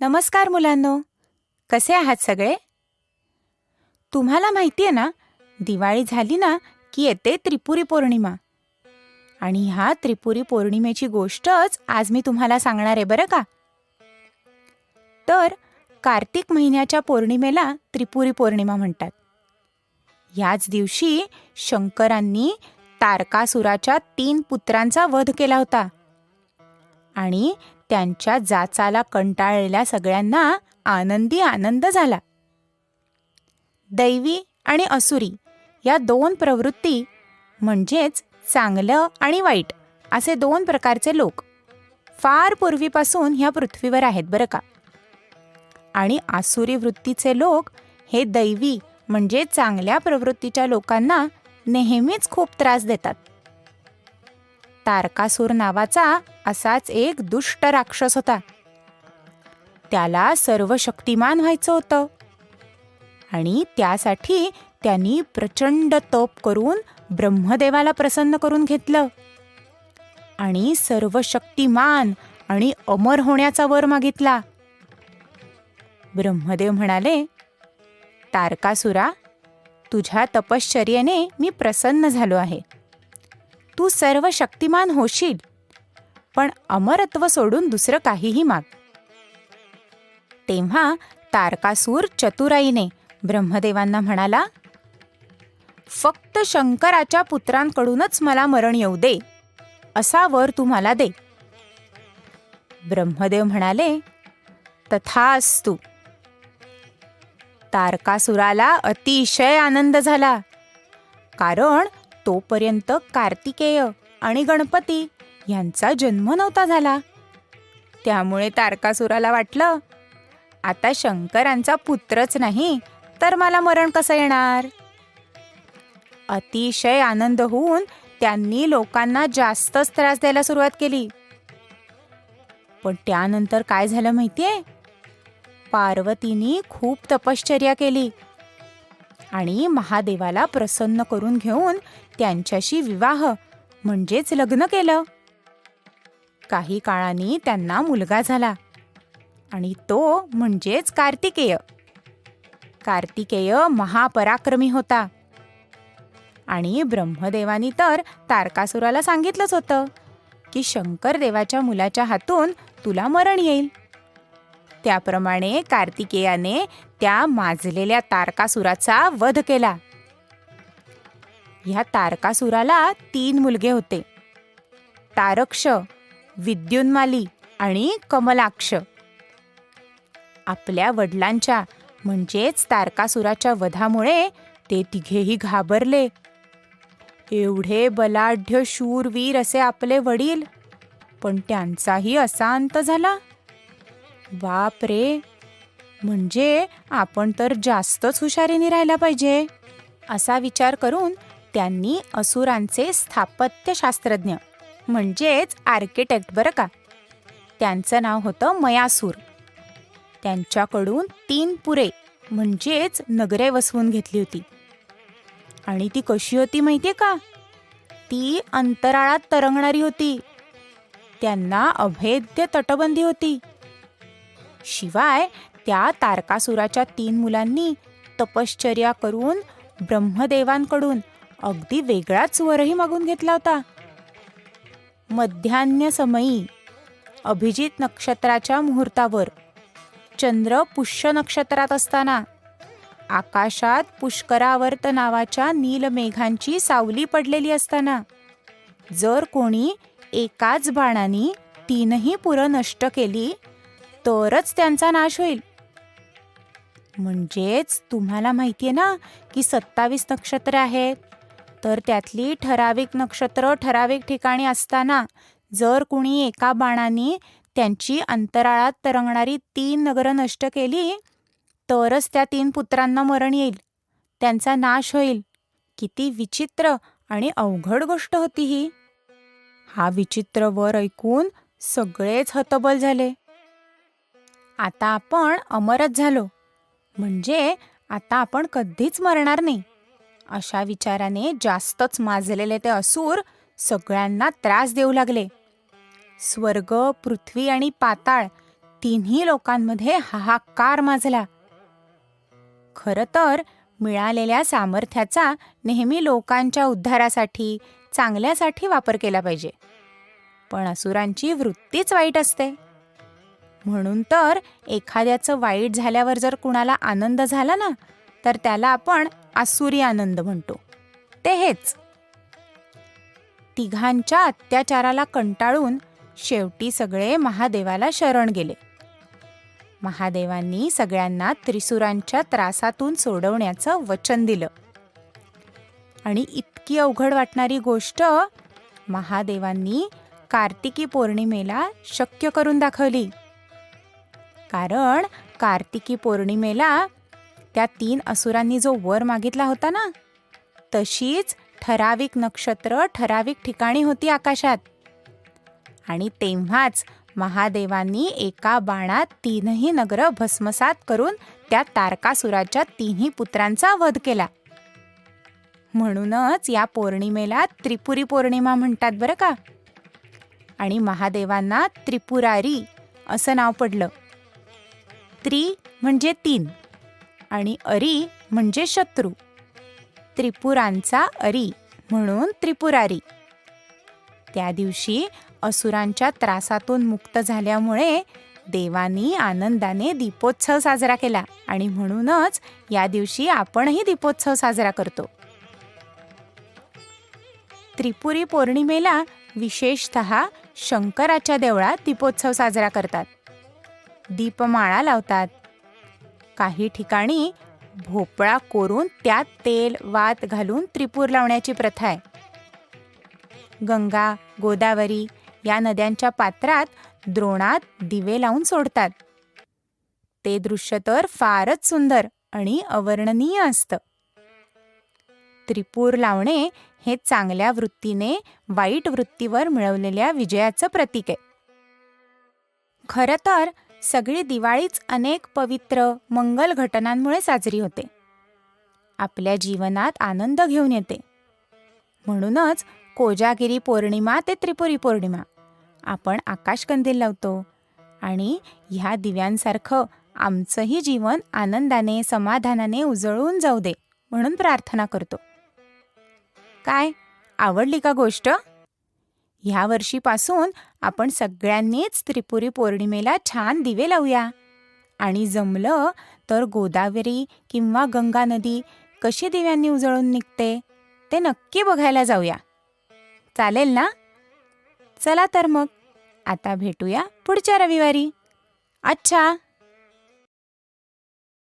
नमस्कार मुलांनो. कसे आहात सगळे? तुम्हाला माहिती आहे ना दिवाळी झाली ना की येते त्रिपुरी पौर्णिमा. आणि ह्या त्रिपुरी पौर्णिमेची गोष्टच आज मी तुम्हाला सांगणार आहे बरं का? तर कार्तिक महिन्याच्या पौर्णिमेला त्रिपुरी पौर्णिमा म्हणतात. याच दिवशी शंकरांनी तारकासुराच्या तीन पुत्रांचा वध केला होता. आणि त्यांच्या जाचाला कंटाळलेल्या सगळ्यांना आनंदी आनंद झाला. दैवी आणि असुरी या दोन प्रवृत्ती म्हणजेच चांगलं आणि वाईट असे दोन प्रकारचे लोक फार पूर्वीपासून ह्या पृथ्वीवर आहेत बरं का. आणि आसुरी वृत्तीचे लोक हे दैवी म्हणजे चांगल्या प्रवृत्तीच्या लोकांना नेहमीच खूप त्रास देतात. तारकासूर नावाचा असाच एक दुष्ट राक्षस होता. त्याला सर्व शक्तिमान व्हायचं होतं. आणि त्यासाठी त्यांनी प्रचंड तप करून ब्रह्मदेवाला प्रसन्न करून घेतलं. आणि सर्व शक्तिमान आणि अमर होण्याचा वर मागितला. ब्रह्मदेव म्हणाले तारकासुरा तुझ्या तपश्चर्येने मी प्रसन्न झालो आहे. तू सर्व शक्तिमान होशील. पण अमरत्व सोडून दुसरं काहीही माग. तेव्हा तारकासूर चतुराईने ब्रह्मदेवांना म्हणाला फक्त शंकराच्या पुत्रांकडूनच मला मरण येऊ दे. असा वर तुम्हाला दे. ब्रह्मदेव म्हणाले तथास्तु. तारकासुराला अतिशय आनंद झाला. कारण तोपर्यंत कार्तिकेय आणि गणपती यांचा जन्म नव्हता झाला. त्यामुळे तारकासुराला वाटलं आता शंकरांचा पुत्रच नाही तर मला मरण कसं येणार? अतिशय आनंद होऊन त्यांनी लोकांना जास्तच त्रास द्यायला सुरुवात केली. पण त्यानंतर काय झालं माहितीये? पार्वतीनी खूप तपश्चर्या केली. आणि महादेवाला प्रसन्न करून घेऊन त्यांच्याशी विवाह म्हणजेच लग्न केलं. काही काळाने त्यांना मुलगा झाला आणि तो म्हणजेच कार्तिकेय. कार्तिकेय महापराक्रमी होता. आणि ब्रह्मदेवानी तर तारकासुराला सांगितलंच होतं की शंकर देवाच्या मुलाच्या हातून तुला मरण येईल. त्याप्रमाणे कार्तिकेयाने त्या माजलेल्या तारकासुराचा वध केला. ह्या तारकासुराला तीन मुलगे होते. तारक्ष विद्युन्माली आणि कमलाक्ष. आपल्या वडिलांच्या म्हणजेच तारकासुराच्या वधामुळे ते तिघेही घाबरले. एवढे बलाढ्य शूरवीर असे आपले वडील पण त्यांचाही असा अंत झाला. बाप रे म्हणजे आपण तर जास्तच हुशारीने राहायला पाहिजे. असा विचार करून त्यांनी असुरांचे स्थापत्यशास्त्रज्ञ म्हणजेच आर्किटेक्ट बरं का त्यांचं नाव होतं मयासूर. त्यांच्याकडून तीन पुरे म्हणजेच नगरे वसवून घेतली होती. आणि ती कशी होती माहितीये का? ती अंतराळात तरंगणारी होती. त्यांना अभेद्य तटबंदी होती. शिवाय त्या तारकासुराच्या तीन मुलांनी तपश्चर्या करून ब्रह्मदेवांकडून अगदी वेगळाच वरही मागून घेतला होता. मध्यान्ह समयी अभिजित नक्षत्राच्या मुहूर्तावर चंद्र पुष्य नक्षत्रात असताना आकाशात पुष्करावर्त नावाच्या नीलमेघांची सावली पडलेली असताना जर कोणी एकाच बाणाने तीनही पुरं नष्ट केली तरच त्यांचा नाश होईल. म्हणजेच तुम्हाला माहितीये ना की सत्तावीस नक्षत्र आहेत तर त्यातली ठराविक नक्षत्र ठराविक ठिकाणी असताना जर कुणी एका बाणाने त्यांची अंतराळात तरंगणारी तीन नगरं नष्ट केली तरच त्या तीन पुत्रांना मरण येईल. त्यांचा नाश होईल. किती विचित्र आणि अवघड गोष्ट होती ही. हा विचित्र वर ऐकून सगळेच हतबल झाले. आता आपण अमरच झालो. म्हणजे आता आपण कधीच मरणार नाही. अशा विचाराने जास्तच माजलेले ते असूर सगळ्यांना त्रास देऊ लागले. स्वर्ग पृथ्वी आणि पाताळ तिन्ही लोकांमध्ये हाहाकार माजला. खरं तर मिळालेल्या सामर्थ्याचा नेहमी लोकांच्या उद्धारासाठी चांगल्यासाठी वापर केला पाहिजे. पण असुरांची वृत्तीच वाईट असते. म्हणून तर एखाद्याचं वाईट झाल्यावर जर कुणाला आनंद झाला ना तर त्याला आपण आसुरी आनंद म्हणतो. ते हेच. तिघांच्या अत्याचाराला कंटाळून शेवटी सगळे महादेवाला शरण गेले. महादेवांनी सगळ्यांना त्रिसुरांच्या त्रासातून सोडवण्याचं वचन दिलं. आणि इतकी अवघड वाटणारी गोष्ट महादेवांनी कार्तिकी पौर्णिमेला शक्य करून दाखवली. कारण कार्तिकी पौर्णिमेला त्या तीन असुरांनी जो वर मागितला होता ना तशीच ठराविक नक्षत्र ठराविक ठिकाणी होती आकाशात. आणि तेव्हाच महादेवांनी एका बाणात तीनही नगर भस्मसात करून त्या तारकासुराच्या तिन्ही पुत्रांचा वध केला. म्हणूनच या पौर्णिमेला त्रिपुरी पौर्णिमा म्हणतात बरं का? आणि महादेवांना त्रिपुरारी असं नाव पडलं. त्री म्हणजे तीन आणि अरी म्हणजे शत्रू. त्रिपुरांचा अरी म्हणून त्रिपुरारी. त्या दिवशी असुरांच्या त्रासातून मुक्त झाल्यामुळे देवानी आनंदाने दीपोत्सव साजरा केला आणि म्हणूनच या दिवशी आपणही दीपोत्सव साजरा करतो. त्रिपुरी पौर्णिमेला विशेषत शंकराच्या देवळात दीपोत्सव साजरा करतात. दीपमाळा लावतात. काही ठिकाणी भोपळा कोरून त्यात तेल वात घालून त्रिपूर लावण्याची प्रथा आहे. गंगा गोदावरी या नद्यांच्या पात्रात द्रोणात दिवे लावून सोडतात. ते दृश्य तर फारच सुंदर आणि अवर्णनीय असतं. त्रिपूर लावणे हे चांगल्या वृत्तीने वाईट वृत्तीवर मिळवलेल्या विजयाचं प्रतीक आहे. खरं तर सगळी दिवाळीच अनेक पवित्र मंगल घटनांमुळे साजरी होते. आपल्या जीवनात आनंद घेऊन येते. म्हणूनच कोजागिरी पौर्णिमा ते त्रिपुरी पौर्णिमा आपण आकाशकंदील लावतो आणि ह्या दिव्यांसारखं आमचंही जीवन आनंदाने समाधानाने उजळून जाऊ दे म्हणून प्रार्थना करतो. काय? आवडली का गोष्ट? ह्या वर्षीपासून आपण सगळ्यांनीच त्रिपुरी पौर्णिमेला छान दिवे लावूया. आणि जमलं तर गोदावरी किंवा गंगा नदी कशी दिव्यांनी उजळून निघते ते नक्की बघायला जाऊया. चालेल ना? चला तर मग. आता भेटूया पुढच्या रविवारी. अच्छा!